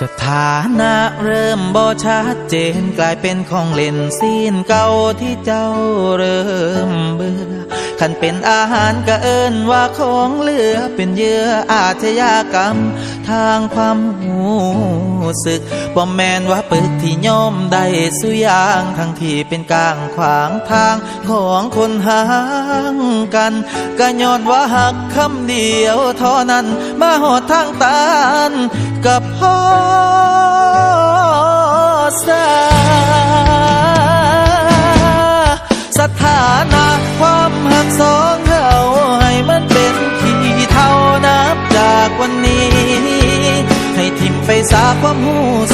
สถานะเริ่มบ่ชัดเจนกลายเป็นของเล่นซีนเก่าที่เจ้าเริ่มเบื่อ ขันเป็นอาหารก็เอินว่าของเหลือเป็นเยื่ออาชญากรรม ทางความหูสึกบ่แมนว่าปึกที่ย่อมได้สุยางทั้งที่เป็นกลางขวางทางของคนห่างกันก็ย้อนว่าหักคำเดียวเท่านั้นมาหอดทางตันกับพ่อสา ส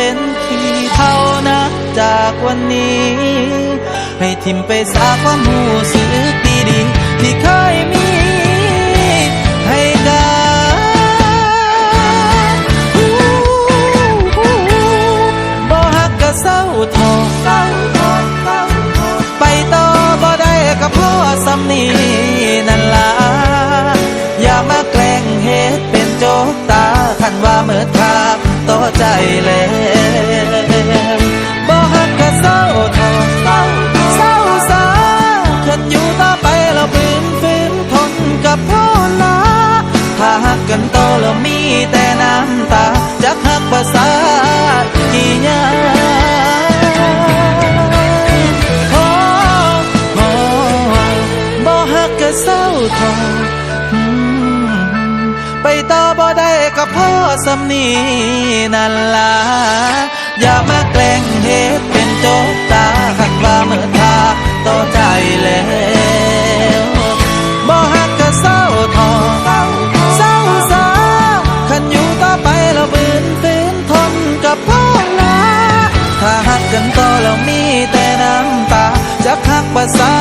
เป็นที่เท่านับจากวันนี้ ให้ทิมไปสาความหูสึกดีๆที่เคยมีให้กันบ่ฮักก็เศร้าทอเศร้าท้อไปต่อบ่ได้ก็พ่อสำนีนั่นล่ะอย่ามาแกล้งเฮ็ดเป็นโจกตาคันว่าเมื่อคาต่อใจแล้ว มีแต่น้ำตาจักหักภาษากี่ยางโอ้โอ้บ่ฮักก็เศร้าทออืมไปต่อบ่ได้ก็พ่อสำนีนั่นล่ะอย่ามาแกล้งเฮ็ดเป็นโจกตาคันว่าเมื่อ กับพ่อลาถ้าหักกันต่อแล้วมีแต่น้ำตาจะหักภาษา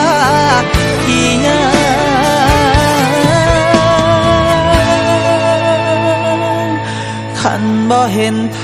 อีหยังขันบ่เห็นท